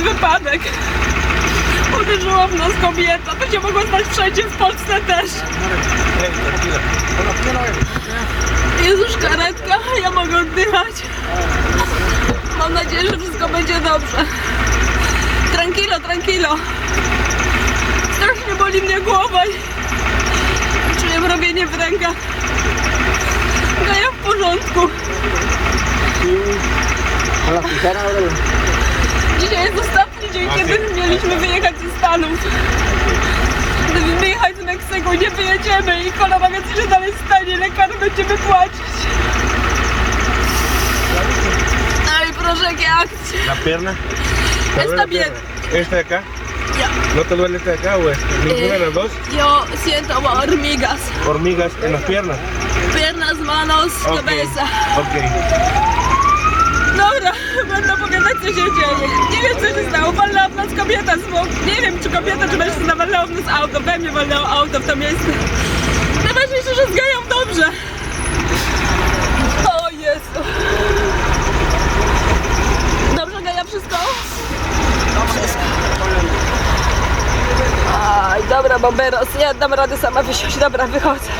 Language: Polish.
wypadek. Uderzyła w nas kobieta. To się mogło stać wszędzie w Polsce też. Jest już karetka, ja mogę oddychać. Mam nadzieję, że wszystko będzie dobrze. Tranquilo, tranquilo. Strasznie boli mnie głowa. i Czuję mrowienie w rękach. No ja w porządku. Meksyku, nie wyjedziemy i dalej stanie, będziemy płacić. Ay, proszę. ¿La pierna? ¿Te Está duele la bien. pierna? ¿Esta de acá? Ya. ¿No te duele esta de acá o esta? ¿Ninguna de las dos? Yo siento hormigas. Hormigas en las piernas. Piernas, manos, Ok. cabeza. Ok. Dobra, będę opowiadać co się dzieje. Kobieta z. Nie wiem czy kobieta, czy mężczyzna walnęła w nas auto. We mnie walnęło auto w to miejsce. Najważniejsze, że zgają dobrze. O Jezu. Dobrze gaja wszystko? Wszystko. Aj, dobra, bomberos, nie dam rady sama wysiąść. Dobra, wychodzę.